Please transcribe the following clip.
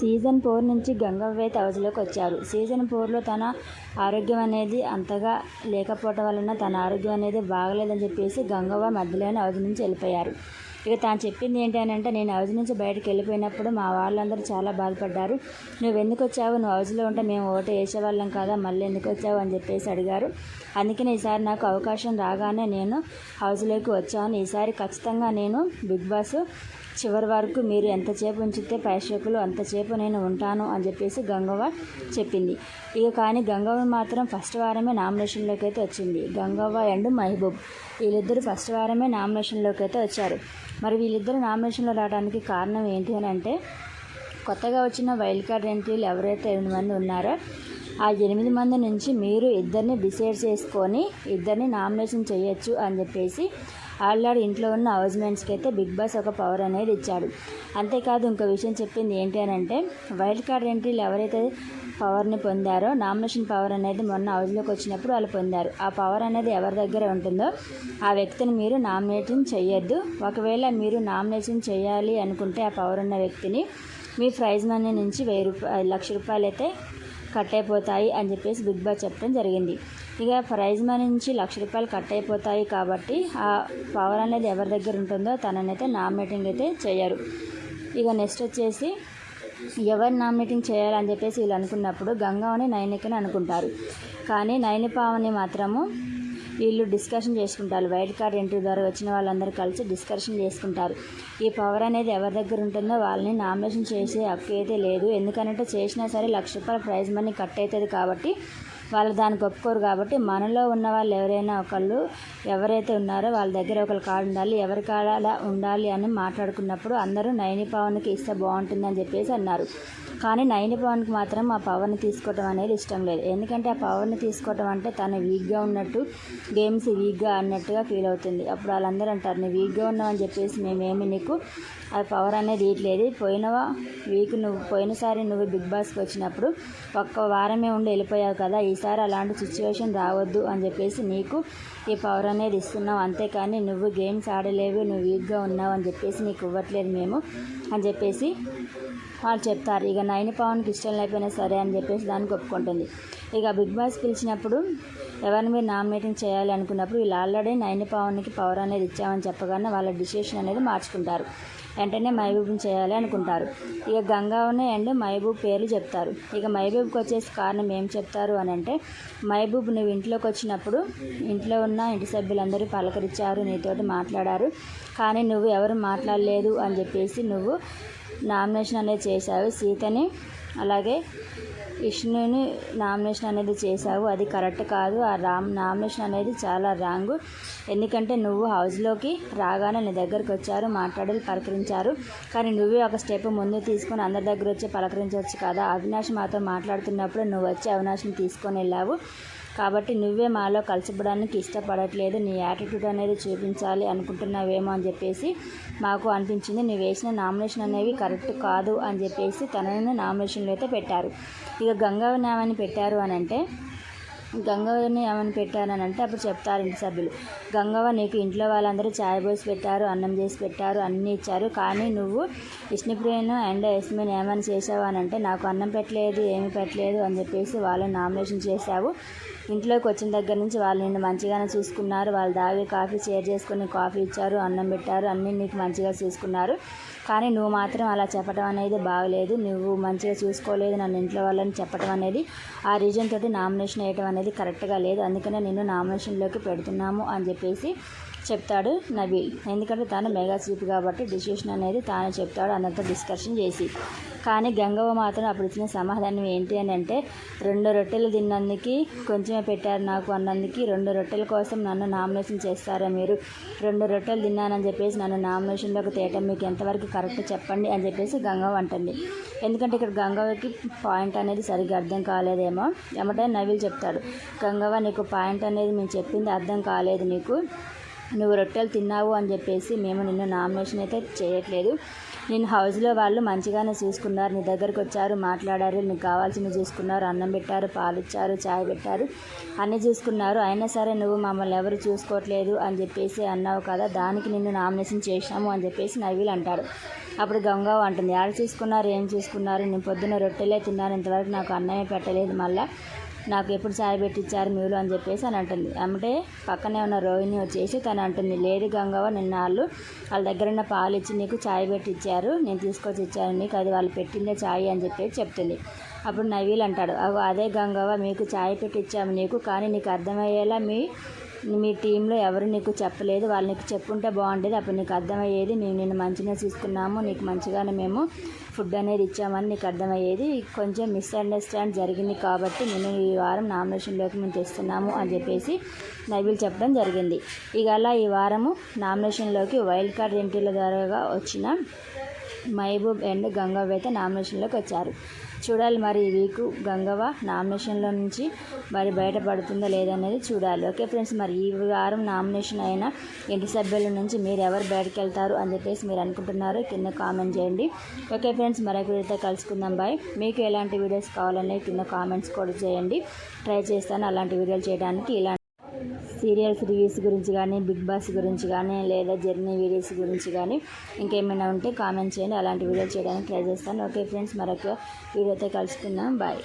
Season four నుంచి గంగవ్వ అవధిలోకి హౌస్లోకి వచ్చారు. సీజన్ ఫోర్లో తన ఆరోగ్యం అనేది అంతగా లేకపోవటం వలన తన ఆరోగ్యం అనేది బాగలేదని చెప్పేసి గంగవ్వ మధ్యలోనే అవధి నుంచి వెళ్ళిపోయారు. ఇక తాను చెప్పింది ఏంటి అని అంటే నేను అవధి నుంచి బయటకు వెళ్ళిపోయినప్పుడు మా వాళ్ళందరూ చాలా బాధపడ్డారు. నువ్వు ఎందుకు వచ్చావు? నువ్వు హౌస్లో ఉంటే మేము ఓటు వేసేవాళ్ళం కదా? మళ్ళీ ఎందుకు వచ్చావు? అని చెప్పేసి అడిగారు. అందుకని ఈసారి నాకు అవకాశం రాగానే నేను హౌస్లోకి వచ్చాను. ఈసారి ఖచ్చితంగా నేను బిగ్ బాస్ చివరి వరకు మీరు ఎంతసేపు ఉంచితే ప్రేక్షకులు అంతసేపు నేను ఉంటాను అని చెప్పేసి గంగవ్వ చెప్పింది. ఇక కానీ గంగవ్వ మాత్రం ఫస్ట్ వారమే నామినేషన్లోకి అయితే వచ్చింది. గంగవ్వ అండ్ మహబూబ్ వీళ్ళిద్దరు ఫస్ట్ వారమే నామినేషన్లోకి అయితే వచ్చారు. మరి వీళ్ళిద్దరు నామినేషన్లో రావడానికి కారణం ఏంటి అని అంటే కొత్తగా వచ్చిన వైల్డ్ కార్డ్ ఎంట్రీలు ఎవరైతే ఎనిమిది మంది ఉన్నారో ఆ ఎనిమిది మంది నుంచి మీరు ఇద్దరిని డిసైడ్ చేసుకొని ఇద్దరిని నామినేషన్ చేయొచ్చు అని చెప్పేసి ఆల్రెడీ ఇంట్లో ఉన్న హౌస్మెంట్స్కి అయితే బిగ్ బాస్ ఒక పవర్ అనేది ఇచ్చాడు. అంతేకాదు ఇంకో విషయం చెప్పింది ఏంటి అని అంటే వైల్డ్ కార్డ్ ఎంట్రీలు ఎవరైతే పవర్ని పొందారో నామినేషన్ పవర్ అనేది మొన్న హౌస్లోకి వచ్చినప్పుడు వాళ్ళు పొందారు. ఆ పవర్ అనేది ఎవరి దగ్గర ఉంటుందో ఆ వ్యక్తిని మీరు నామినేషన్ చేయొద్దు ఒకవేళ మీరు నామినేషన్ చేయాలి అనుకుంటే ఆ పవర్ ఉన్న వ్యక్తిని మీ ప్రైజ్ మనీ నుంచి వెయ్యి రూపాయలు లక్ష రూపాయలు అయితే కట్ అయిపోతాయి అని చెప్పేసి బిగ్ బాస్ చెప్పడం జరిగింది. ఇక ప్రైజ్ మనీ నుంచి లక్ష రూపాయలు కట్ అయిపోతాయి కాబట్టి ఆ పవర్ అనేది ఎవరి దగ్గర ఉంటుందో తననైతే నామినేటింగ్ అయితే చేయరు. ఇక నెక్స్ట్ వచ్చేసి ఎవరు నామినేటింగ్ చేయాలని చెప్పేసి వీళ్ళు అనుకున్నప్పుడు గంగావని నైనికని అనుకుంటారు. కానీ నైనిపావని మాత్రము వీళ్ళు డిస్కషన్ చేసుకుంటారు. వైల్డ్ కార్డ్ ఎంట్రీ ద్వారా వచ్చిన వాళ్ళందరూ కలిసి డిస్కషన్ చేసుకుంటారు. ఈ పవర్ అనేది ఎవరి దగ్గర ఉంటుందో వాళ్ళని నామినేషన్ చేసే హక్కు అయితే లేదు. ఎందుకంటే చేసినా సరే లక్ష రూపాయల ప్రైజ్ మనీ కట్ అవుతుంది కాబట్టి వాళ్ళు దానికి ఒప్పుకోరు కాబట్టి మనలో ఉన్న వాళ్ళు ఎవరైనా ఒకళ్ళు ఎవరైతే ఉన్నారో వాళ్ళ దగ్గర ఒకరు కార్డు ఉండాలి ఎవరి కాడ అలా ఉండాలి అని మాట్లాడుకున్నప్పుడు అందరూ నైని పవన్కి ఇస్తే బాగుంటుందని చెప్పేసి అన్నారు. కానీ నైని పవన్కి మాత్రం ఆ పవర్ని తీసుకోవటం అనేది ఇష్టం లేదు. ఎందుకంటే ఆ పవర్ని తీసుకోవటం అంటే తను వీక్గా ఉన్నట్టు గేమ్స్ వీక్గా అన్నట్టుగా ఫీల్ అవుతుంది. అప్పుడు వాళ్ళందరూ అంటారు నువ్వు వీక్గా ఉన్నావు అని చెప్పేసి మేమేమి నీకు ఆ పవర్ అనేది ఇట్లేదు పోయినవా వీక్ నువ్వు పోయినసారి నువ్వు బిగ్ బాస్కి వచ్చినప్పుడు ఒక్క వారమే ఉండి వెళ్ళిపోయావు కదా ఈసారి అలాంటి సిచ్యువేషన్ రావద్దు అని చెప్పేసి నీకు ఈ పవర్ అనేది ఇస్తున్నావు. అంతేకాని నువ్వు గేమ్స్ ఆడలేవు నువ్వు వీక్గా ఉన్నావు అని చెప్పేసి నీకు ఇవ్వట్లేదు మేము అని చెప్పేసి వాళ్ళు చెప్తారు. ఇక నైన్ పవన్కి ఇష్టం లేకపోయినా సరే అని చెప్పేసి దానికి ఒప్పుకుంటుంది. ఇక బిగ్ బాస్ పిలిచినప్పుడు ఎవరిని మీరు నామినేటింగ్ చేయాలి అనుకున్నప్పుడు వీళ్ళు ఆల్రెడీ నైన్ పవన్కి పవర్ అనేది ఇచ్చామని చెప్పగానే వాళ్ళ డిసిషన్ అనేది మార్చుకుంటారు. వెంటనే మహబూబ్ని చేయాలి అనుకుంటారు. ఇక గంగావని అండ్ మహబూబ్ పేర్లు చెప్తారు. ఇక మహబూబ్కి వచ్చేసి కారణం ఏం చెప్తారు అని అంటే మహబూబ్ నువ్వు ఇంట్లోకి వచ్చినప్పుడు ఇంట్లో ఉన్న ఇంటి సభ్యులందరూ పలకరించారు నీతోటి మాట్లాడారు. కానీ నువ్వు ఎవరు మాట్లాడలేదు అని చెప్పేసి నువ్వు నామినేషన్ అనేది చేశావు. సీతని అలాగే విష్ణుని నామినేషన్ అనేది చేశావు. అది కరెక్ట్ కాదు. ఆ రామ్ నామినేషన్ అనేది చాలా రాంగ్. ఎందుకంటే నువ్వు హౌస్లోకి రాగానే నీ దగ్గరకు వచ్చారు మాట్లాడాలి పలకరించారు. కానీ నువ్వే ఒక స్టెప్ ముందు తీసుకొని అందరి దగ్గర వచ్చి పలకరించవచ్చు కదా. అవినాష్ మాతో మాట్లాడుతున్నప్పుడు నువ్వు వచ్చి అవినాష్ని తీసుకొని వెళ్ళావు. కాబట్టి నువ్వే మాలో కలిసిపోవడానికి ఇష్టపడట్లేదు నీ యాటిట్యూడ్ అనేది చూపించాలి అనుకుంటున్నావేమో అని చెప్పేసి మాకు అనిపించింది. నువ్వు వేసిన నామినేషన్ అనేవి కరెక్ట్ కాదు అని చెప్పేసి తనని నామినేషన్లో అయితే పెట్టారు. ఇక గంగావ ఏమని పెట్టారు అని అంటే గంగవ్వని ఏమని పెట్టానని అంటే అప్పుడు చెప్తారు ఇంటి సభ్యులు. గంగవ్వ నీకు ఇంట్లో వాళ్ళందరూ ఛాయ్ పోసి పెట్టారు అన్నం చేసి పెట్టారు అన్నీ ఇచ్చారు. కానీ నువ్వు విష్ణుప్రియను అండ్ యస్మిన్ ఏమని చేసావు అని అంటే నాకు అన్నం పెట్టలేదు ఏమి పెట్టలేదు అని చెప్పేసి వాళ్ళని నామినేషన్ చేశావు. ఇంట్లోకి వచ్చిన దగ్గర నుంచి వాళ్ళు నిన్ను మంచిగానే చూసుకున్నారు. వాళ్ళు దాగి కాఫీ షేర్ చేసుకుని కాఫీ ఇచ్చారు అన్నం పెట్టారు అన్నీ నీకు మంచిగా చూసుకున్నారు. కానీ నువ్వు మాత్రం అలా చెప్పడం అనేది బాగలేదు. నువ్వు మంచిగా చూసుకోలేదు నన్ను ఇంట్లో వాళ్ళని చెప్పడం అనేది. ఆ రీజన్ తోటి నామినేషన్ వేయడం అనేది కరెక్ట్గా లేదు. అందుకనే నిన్ను నామినేషన్లోకి పెడుతున్నాము అని చెప్పేసి చెప్తాడు నబీల్ ఎందుకంటే తాను మెగా చీఫ్ కాబట్టి డిసిషన్ అనేది తానే చెప్తాడు అందరితో డిస్కషన్ చేసి. కానీ గంగవ్వ మాత్రం అప్పుడు ఇచ్చిన సమాధానం ఏంటి అని అంటే రెండు రొట్టెలు తిన్నందుకు కొంచెమే పెట్టారు నాకు అన్నందుకు రెండు రొట్టెల కోసం నన్ను నామినేషన్ చేస్తారా మీరు? రెండు రొట్టెలు తిన్నానని చెప్పేసి నన్ను నామినేషన్లోకి తేయటం మీకు ఎంతవరకు కరెక్ట్ చెప్పండి అని చెప్పేసి గంగవ్వ అంటుంది. ఎందుకంటే ఇక్కడ గంగవ్వకి పాయింట్ అనేది సరిగ్గా అర్థం కాలేదేమో. ఏమంటే నవీలు చెప్తాడు గంగవ్వ నీకు పాయింట్ అనేది మేము చెప్పింది అర్థం కాలేదు నీకు. నువ్వు రొట్టెలు తిన్నావు అని చెప్పేసి మేము నిన్ను నామినేషన్ అయితే చేయట్లేదు. నేను హౌస్లో వాళ్ళు మంచిగానే చూసుకున్నారు. నీ దగ్గరకు వచ్చారు మాట్లాడారు నీకు కావాల్సినవి చూసుకున్నారు అన్నం పెట్టారు పాలు ఇచ్చారు చాయ్ పెట్టారు అన్నీ చూసుకున్నారు. అయినా సరే నువ్వు మమ్మల్ని ఎవరు చూసుకోవట్లేదు అని చెప్పేసి అన్నావు కదా దానికి నిన్ను నామినేషన్ చేసినాము అని చెప్పేసి నవీల్ అంటాడు. అప్పుడు గంగావు అంటుంది ఆడ చూసుకున్నారు ఏం చూసుకున్నారు? నేను పొద్దున్న రొట్టెలే తిన్నాను ఇంతవరకు నాకు అన్నమే పెట్టలేదు మళ్ళీ. నాకు ఎప్పుడు చాయ్ పెట్టించారు మీరు అని చెప్పేసి అని అంటుంది. అంటే పక్కనే ఉన్న రోహిణి వచ్చేసి తను అంటుంది లేదు గంగవ్వ నిన్న వాళ్ళు వాళ్ళ దగ్గర ఉన్న పాలు ఇచ్చి నీకు చాయ్ పెట్టి ఇచ్చారు నేను తీసుకొచ్చి ఇచ్చాను నీకు అది వాళ్ళు పెట్టిందే చాయ్ అని చెప్పేసి చెప్తుంది. అప్పుడు నవీల్ అంటాడు అదే గంగవ్వ మీకు చాయ్ పెట్టి ఇచ్చాము నీకు కానీ నీకు అర్థమయ్యేలా మీ మీ టీంలో ఎవరు నీకు చెప్పలేదు వాళ్ళు నీకు చెప్పుంటే బాగుండేది అప్పుడు నీకు అర్థమయ్యేది మేము నిన్ను మంచిగా చూసుకున్నాము నీకు మంచిగానే మేము ఫుడ్ అనేది ఇచ్చామని నీకు అర్థమయ్యేది. కొంచెం మిస్అండర్స్టాండ్ జరిగింది కాబట్టి నేను ఈ వారం నామినేషన్లోకి మేము తెస్తున్నాము అని చెప్పేసి నవీల్ చెప్పడం జరిగింది. ఇక అలా ఈ వారము నామినేషన్లోకి వైల్డ్ కార్డ్ ఎంట్రీల ద్వారా వచ్చిన మహబూబ్ అండ్ గంగవ్వ అయితే నామినేషన్లోకి వచ్చారు. చూడాలి మరి ఈ వీక్ గంగవ్వ నామినేషన్లో నుంచి మరి బయటపడుతుందా లేదనేది చూడాలి. ఓకే ఫ్రెండ్స్ మరి ఈ వారం నామినేషన్ అయిన ఇంటి సభ్యుల నుంచి మీరు ఎవరు బయటకు వెళ్తారు అని చెప్పేసి మీరు అనుకుంటున్నారు కింద కామెంట్ చేయండి. ఓకే ఫ్రెండ్స్ మరొక వీడియోతో కలుసుకుందాం. బాయ్. మీకు ఎలాంటి వీడియోస్ కావాలనేది కింద కామెంట్స్ కూడా చేయండి. ట్రై చేస్తాను అలాంటి వీడియోలు చేయడానికి ఇలాంటి సీరియల్స్ రివ్యూస్ గురించి కానీ బిగ్ బాస్ గురించి కానీ లేదా జర్నీ వీడియోస్ గురించి కానీ ఇంకేమైనా ఉంటే కామెంట్ చేయండి. అలాంటి వీడియోలు చేయడానికి ట్రై చేస్తాను. ఓకే ఫ్రెండ్స్ మరొక వీడియోతో కలుసుకుందాం. బాయ్.